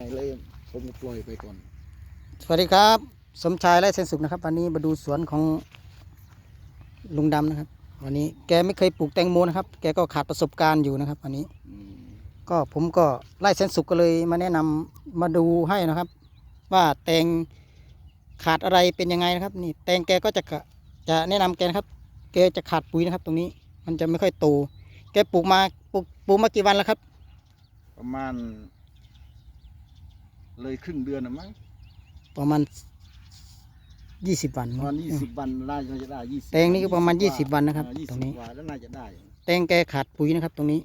เลยผมก็ปล่อยไปก่อน สวัสดีครับ สมชายไร่เซนสุขนะครับ วันนี้มาดูสวนของลุงดำนะครับ วันนี้แกไม่เคยปลูกแตงโมนะครับ แกก็ขาดประสบการณ์อยู่นะครับ วันนี้อืมก็ผมก็ไร่เซนสุขก็เลยมาแนะนำมาดูให้นะครับ ว่าแตงขาดอะไรเป็นยังไงนะครับ นี่แตงแกก็จะกะจะแนะนำแกนะครับ แกจะขาดปุ๋ยนะครับ ตรงนี้ มันจะไม่ค่อยโตแกปลูกมาปลูกปลูกมากี่วันแล้วครับ ประมาณ เลยครึ่งเดือนนะมั้งประมาณยี่สิบวันประมาณยี่สิบวันน่าจะได้ยี่สิบแตงนี่ก็ประมาณ20วันนะครับยี่ตรสิงบนี้กว่าแล้วน่าจะได้ แตงแกขาดปุ๋ยนะครับ ตรงนี้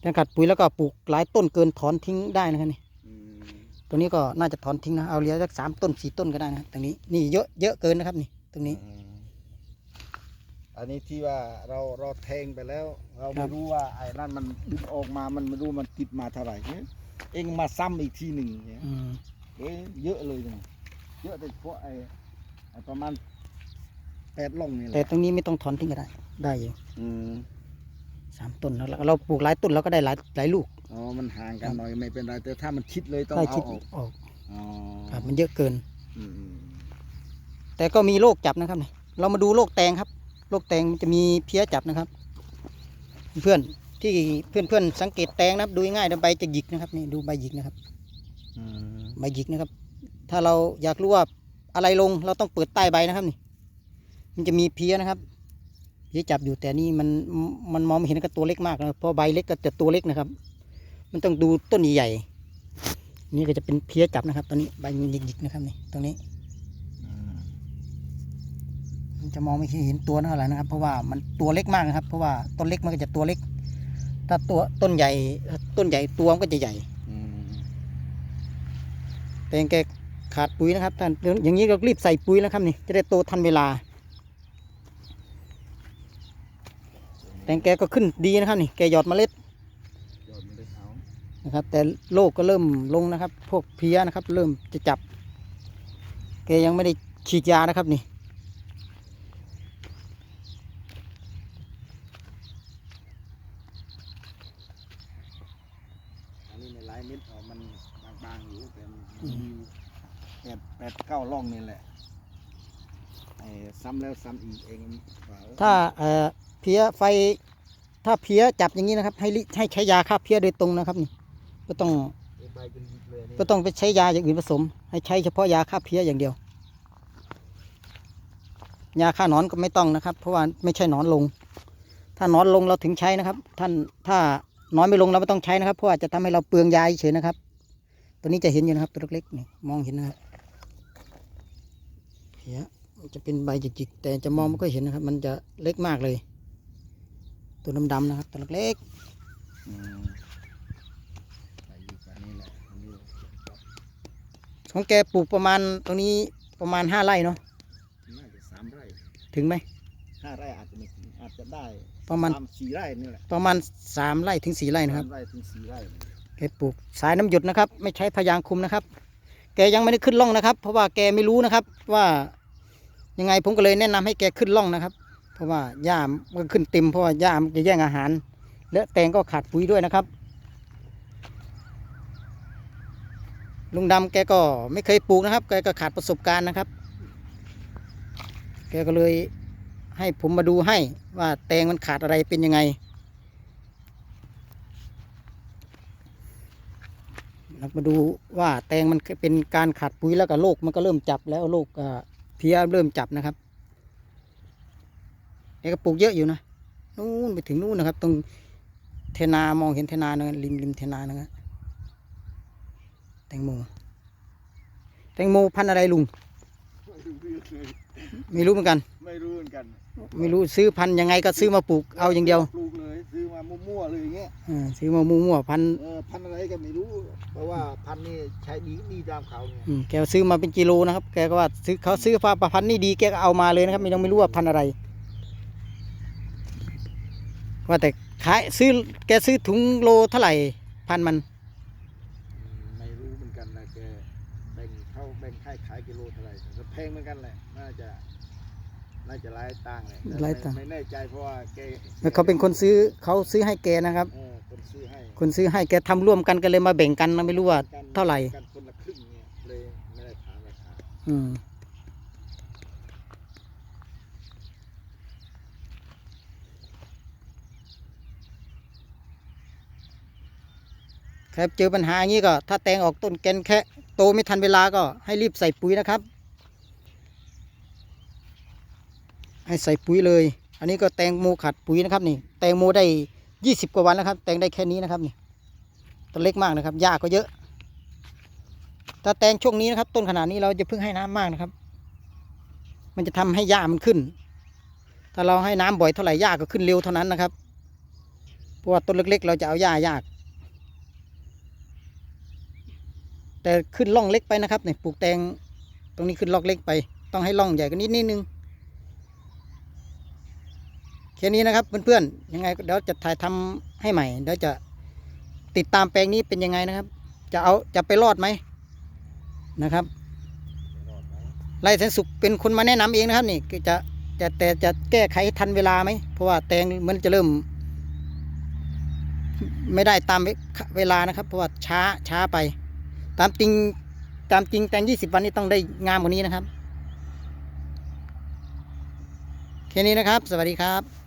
แตงขาดปุ๋ยแล้วก็ปลูกหลายต้นเกินถอนทิ้งได้นะครับนี่อืมตรงนี้ก็น่าจะถอนทิ้งนะเอาเหลือสักสามต้นสี่ต้นก็ได้นะครับตรงนี้นี่เยอะเยอะเกินนะครับ นี่ตรงนี้อืมอันนี้ที่ว่าเราเราแทงไปแล้ว เราครัไม่บรู้ว่าไอ้นั่นมันดึงออกมามันไม่รู้มันติดมาเท่าไหร่ เนี่ยเองมาซ้ำอีกทีหนึ่งเนี่ยอืมเอ้ยเยอะเลยนะเยอะแต่เฉพาะไอ้ไอ้ประมาณแปดล่องนี่แหแต่ละตรงนี้ไม่ต้องถอนทิ้งก็ได้ ได้อยู่อืมสามต้นแล้วเราปลูกหลายต้นเราก็ได้หลายหลายลูก อ๋อมันห่างกันหน่อยไม่เป็นไรแต่ถ้ามันชิดเลยต้องได้เอาชิดออกออกอ๋อครับมันเยอะเกิน อืมอืมแต่ก็มีโรคจับนะครับนี่เรามาดูโรคแตงครับ โรคแตงมันจะมีเพี้ยจับนะครับ เพื่อน ที่เพื่อนๆสังเกตแตงนะครับ ดูง่ายๆใบจะหยิกนะครับนี่ดูใบหยิกนะครับอใบหยิกนะครับ ถ้าเราอยากรู้ว่าอะไรลงเราต้องเปิดใต้ใบนะครับนี่ มันจะมีเพี้ยนะครับเพี้ยจับอยู่แต่นี่มันมันมองไม่เห็นกับตัวเล็กมากนะเพราะใบเล็กก็จะตัวเล็กนะครับ มันต้องดูต้นใหญ่ๆนี่ก็จะเป็นเพี้ยจับนะครับตัวนี้ใบมันหยิกๆนะครับนี่ตรงนี้มันจะมองไม่เห็นตัวเท่าไหร่นะครับ เพราะว่ามันตัวเล็กมากนะครับ เพราะว่าต้นเล็กมันก็จะตัวเล็ก ถ้าตัวต้นใหญ่ ต้นใหญ่ตัวมันก็จะใหญ่อืมแตงแกขาดปุ๋ยนะครับท่านอย่างนี้ก็รีบใส่ปุ๋ยนะครับนี่จะได้โตทันเวลา แตงแกก็ขึ้นดีนะครับนี่แกหยอดเมล็ดยอดมันได้เอานะครับ แต่โรคก็เริ่มลงนะครับ พวกเพลี้ยนะครับ เริ่มจะจับ แกยังไม่ได้ฉีดยานะครับนี่ นนี้ในหลายเม็ดออกมันบางๆอยู่แต่มันมีแปดแปดเก้าล่องนี่แหละไอ้ซ้ำแล้วซ้ำอีกเองถ้าเอ่อเพี้ยไฟ ถ้าเพี้ยจับอย่างนี้นะครับ ให้ลิให้ใช้ยาฆ่าเพี้ยโดยตรงนะครับนี่ก็ต้องก็ต้องไปใช้ยาอย่างอื่นผสม ให้ใช้เฉพาะยาฆ่าเพี้ยอย่างเดียวยาฆ่านอนก็ไม่ต้องนะครับ เพราะว่าไม่ใช่นอนลง ถ้านอนลงเราถึงใช้นะครับ ท่านถ้า นอนไม่ลงเราไม่ต้องใช้นะครับเพราะว่าจะทำให้เราเปลืองยาเฉยๆนะครับ ตัวนี้จะเห็นอยู่นะครับ ตัวเล็กๆนี่มองเห็นนะครับเพลี้ยมันจะเป็นใบจิกๆแต่จะมองไม่ค่อยเห็นนะครับ มันจะเล็กมากเลย ตัวดำๆนะครับ ตัวเล็กอืมใส่อยู่กับนี่แหละอันนี้ๆของแกปลูกประมาณตรงนี้ประมาณห้าไร่เนาะน่าจะสามไร่ถึงไหมห้าไร่อาจจะไม่ถึงอาจจะได้ ประมาณสามสี่ไร่นี่แหละประมาณสามไร่ถึงสี่ไร่นะครับสามไร่ถึงสี่ไร่แกปลูกสายน้ำหยดนะครับ ไม่ใช้พยางคุมนะครับ แกยังไม่ได้ขึ้นร่องนะครับ เพราะว่าแกไม่รู้นะครับว่ายังไงผมก็เลยแนะนำให้แกขึ้นร่องนะครับ เพราะว่าหญ้ามันก็ขึ้นเต็มเพราะว่าหญ้ามันจะแย่งอาหาร และแตงก็ขาดปุ๋ยด้วยนะครับ ลุงดำแกก็ไม่เคยปลูกนะครับ แกก็ขาดประสบการณ์นะครับ แกก็เลย ให้ผมมาดูให้ว่าแตงมันขาดอะไรเป็นยังไงเรามาดูว่าแตงมันเป็นการขาดปุ๋ยแล้วก็โรคมันก็เริ่มจับแล้วโรคอ่าเพลี้ยเริ่มจับนะครับแกก็ปลูกเยอะอยู่นะนู่นไปถึงนู่นนะครับ ตรงเทนามองเห็นเทนานะริมริมเทนานะแตงโมแตงโมพันธุ์อะไรลุง ไม่รู้เหมือนกัน ไม่รู้เหมือนกัน ไม่รู้ซื้อพันธุ์ยังไงก็ซื้อมาปลูกเอาอย่างเดียวปลูกเลยซื้อมามั่วๆเลยอย่างเงี้ยอ่าซื้อมามั่วๆพันธุ์เออพันธุ์อะไรก็ไม่รู้ เพราะว่าพันธุ์นี่ใช้ดีดีตามเขาเนี่ยอืมแกซื้อมาเป็นกิโลนะครับ แกก็ว่าซื้อเขาซื้อฟ้าประพันธุ์นี่ดีแกก็เอามาเลยนะครับ ไม่ต้องไม่รู้ว่าพันธุ์อะไร ว่าแต่ขายซื้อแกซื้อถุงโลเท่าไหร่ พันธุ์มันไม่รู้เหมือนกันนะแกแบ่งเข้าแบ่งให้ขายกิโลเท่าไหร่แต่แพงเหมือนกันแหละน่าจะ น่าจะหลายตังค์แหละหลายตังค์ ไม่แน่ใจเพราะว่าแกแล้วเขาเป็นคนซื้อเขาซื้อให้แกนะครับ เออคนซื้อให้คนซื้อให้แกทำร่วมกันกันเลยมาแบ่งกันนะไม่รู้ว่ากันเท่าไหร่ กันคนละครึ่งเนี่ยเลยไม่ได้ถามราคาอืมครับเจอปัญหาอย่างนี้ก็ ถ้าแตงออกต้นแกนแค่โตไม่ทันเวลาก็ให้รีบใส่ปุ๋ยนะครับ ให้ใส่ปุ๋ยเลย อันนี้ก็แตงโมขัดปุ๋ยนะครับนี่ แตงโมได้ยี่สิบกว่าวันแล้วครับ แตงได้แค่นี้นะครับนี่ต้นเล็กมากนะครับหญ้าก็เยอะ ถ้าแตงช่วงนี้นะครับ ต้นขนาดนี้เราจะเพิ่งให้น้ำมากนะครับ มันจะทำให้หญ้ามันขึ้น ถ้าเราให้น้ำบ่อยเท่าไหร่หญ้าก็ขึ้นเร็วเท่านั้นนะครับ เพราะว่าต้นเล็ก ๆ เราจะเอาหญ้ายาก แต่ขึ้นร่องเล็กไปนะครับเนี่ยปลูกแตงตรงนี้ขึ้นร่องเล็กไป ต้องให้ร่องใหญ่กว่านี้นิดนึง แค่นี้นะครับเพื่อนๆยังไงเดี๋ยวจะถ่ายทำให้ใหม่เดี๋ยวจะติดตามแปลงนี้เป็นยังไงนะครับ จะเอาจะไปรอดไหมนะครับไล่แสนสุขเป็นคนมาแนะนำเองนะครับนี่จะจะแต่จะแก้ไขทันเวลาไหมเพราะว่าแตงมันจะเริ่ม ไม่ได้ตามเวลานะครับ เพราะว่าช้าช้าไป ตามจริงตามจริงแตงยี่สิบวันนี้ต้องได้งามกว่านี้นะครับ แค่นี้นะครับ สวัสดีครับ